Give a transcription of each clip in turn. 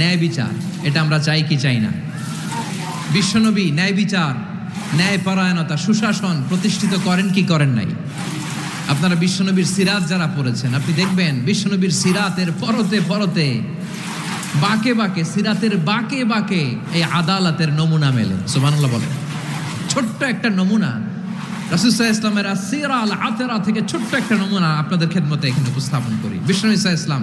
ন্যায় বিচার, এটা আমরা চাই কি চাই না? বিশ্বনবী ন্যায় বিচার, ন্যায় পরায়ণতা, সুশাসন প্রতিষ্ঠিত করেন কি করেন নাই? আপনারা বিশ্বনবীর সিরাত যারা পড়েছেন, আপনি দেখবেন বিশ্বনবীর সিরাতের পরতে পরতে বাকে বাকে, সিরাতের বাকে বাকে এই আদালতের নমুনা মেলে। সুবহানাল্লাহ বলেন। ছোট্ট একটা নমুনা রাসুসাহ ইসলামের সিরা আল আতেরা থেকে ছোট্ট একটা নমুনা আপনাদের খেদমতে এখানে উপস্থাপন করি। বিষ্ণু ইসা ইসলাম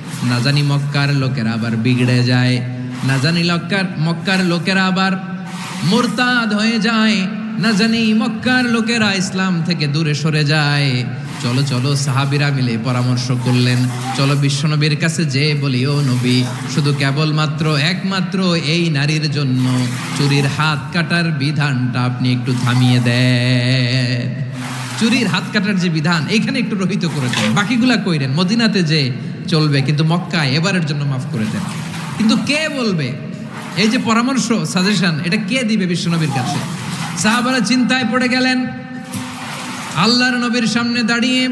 না জানি মক্কার লোকেরা আবার বিগড়ে যায়, না জানি লক্কার, মক্কার লোকেরা আবার মোরতাদ হয়ে যায়, না জানি মক্কার লোকেরা ইসলাম থেকে দূরে সরে যায়। চলো চলো সাহাবিরা মিলে পরামর্শ করলেন, চলো বিশ্বনবীর কাছে যে বলি, ও নবী, শুধু কেবলমাত্র, একমাত্র এই নারীর জন্য চুরির হাত কাটার বিধানটা আপনি একটু থামিয়ে দেন। চুরির হাত কাটার যে বিধান এখানে একটু রহিত করে দেন বাকিগুলা কইরেন, মদিনাতে যে চলবে, কিন্তু মক্কায় এবারের জন্য মাফ করে দেন। কিন্তু কে বলবে? এই যে পরামর্শ সাজেশন এটা কে দিবে বিশ্বনবীর কাছে? সাহাবারা চিন্তায় পড়ে গেলেন, আল্লাহর নবীর সামনে দাঁড়িয়ে,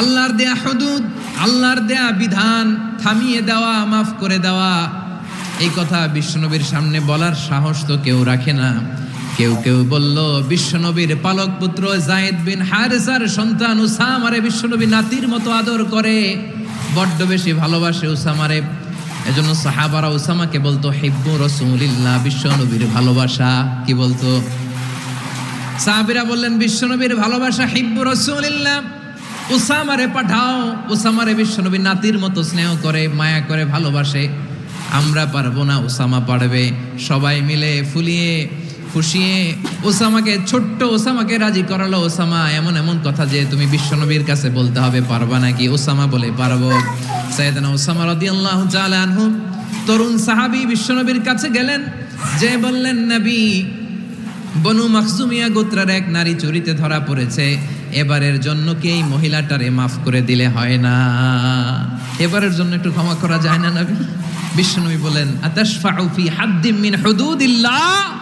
আল্লাহর দেয়া হদুদ, আল্লাহর দেয়া বিধান থামিয়ে দেওয়া, মাফ করে দেওয়া, এই কথা বিশ্বনবীর সামনে বলার সাহস তো কেউ রাখে না। কেউ কেউ বলল, বিশ্বনবীর পালক পুত্র জায়েদ বিন হারেসার সন্তান উসামারে বিশ্বনবী নাতির মতো আদর করে। বড্ড বেশি ভালোবাসে উসামারে। এজন্য সাহাবারা উসামাকে বলতো, হিব্বু রসুলিল্লাহ, বিশ্বনবীর ভালোবাসা। কি বলতো? সাহাবিরা বললেন, বিশ্বনবীর ভালোবাসা, হিব্বু রসুলিল্লাহ। উসামারে পাঠাও, উসামারে বিশ্বনবী নাতির মতো স্নেহ করে, মায়া করে ভালোবাসে। আমরা পারব না, উসামা পারবে। সবাই মিলে ফুলিয়ে ফুসিয়ে ওসামাকে, ছোট্ট ওসামাকে রাজি করালো। ওসামা, এমন এমন কথা যে তুমি বিশ্বনবীর কাছে বলতে হবে, পারবা নাকি? ওসামা বলে, পারব। সাইয়েদনা ওসামা রাদিয়াল্লাহু তাআলা আনহু, তরুণ সাহাবী বিশ্বনবীর কাছে গেলেন। যে বললেন, নবী, বনু মাখজুমিয়া গোত্রের এক নারী চুরিতে ধরা পড়েছে। এবারের জন্য কি এই মহিলাটারে মাফ করে দিলে হয় না? এবারের জন্য একটু ক্ষমা করা যায় না, নবী? বিশ্বনবী বলেন, আতাশফাউ ফি হাদ্দিম মিন হুদুদিল্লাহ?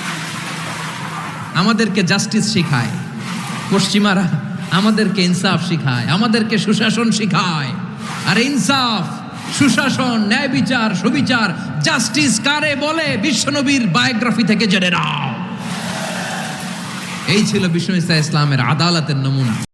আমাদেরকে জাস্টিস শিখায়। পশ্চিমারা আমাদেরকে ইনসাফ শিখায়, আমাদেরকে সুশাসন শিখায়। আর ইনসাফ, সুশাসন, ন্যায় বিচার, সুবিচার জাস্টিস কারে বলে? বিশ্বনবীর বায়োগ্রাফি থেকে জেনে নাও। এই ছিল বিষ্ণু ইসা ইসলামের আদালতের নমুনা।